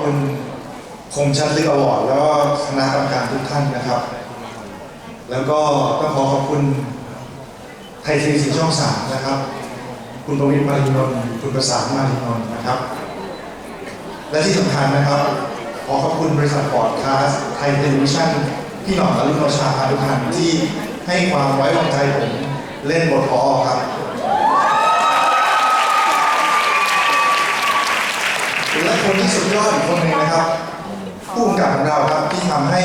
คุณคมชัดลึกอวอร์ดแล้วก็คณะกรรมการทุกท่านนะครับ แล้วก็ต้องขอขอบคุณไทยทีวีสีช่องสามนะครับ คุณประวิตรมารินนท์คุณประสานมารินนท์นะครับ และที่สำคัญนะครับ ขอขอบคุณบริษัทพอดคาสไทยเทลวิชั่นพี่หน่องและลุงโนชาพาทุกท่านที่ให้ความไว้วางใจผมเล่นบทพอครับ และคนที่สุด ยอดอีกคนหนึ่งนะครับผู้กำกับของเราครับที่ทำให้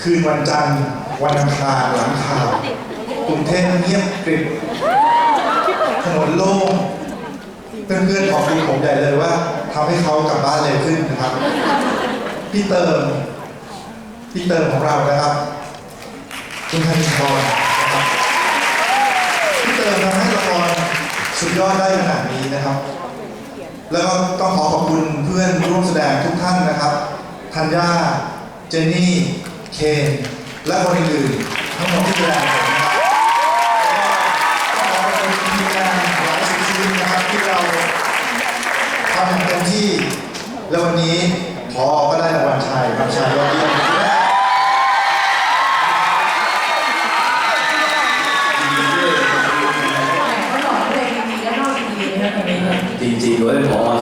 คืนวันจันทร์ วันอังคารหลังข่าวกรุงเทพเงียบกริบถนนโล่งเพื่อนๆขอบคุณผมใหญ่เลยว่าทำให้เขากลับบ้านเร็วขึ้นนะครับ พี่เติม พี่เติมของเรานะครับ คุณธนินทรนะครับพี่เติมทำให้ละครสุดยอดได้ขนาดนี้นะครับ แล้วก็ต้องขอขอบคุณเพื่อนร่วมแสดงทุกท่านนะครับธัญญาเจนนี่ เคน และคนอื่นๆทั้งหมดที่ดูแลผมนะครับแล้วก็ต้องขอขอบคุณทีมงานหลายสิบชีวินะครับที่เราทำอย่างเต็มที่ และวันนี้พอก็ได้รางวัลชายรางวัลชายยอดเยี่ยมและเขาบอกเพลงดีและนอกดีนะครับตรงนี้เลยจริงๆด้วยพอ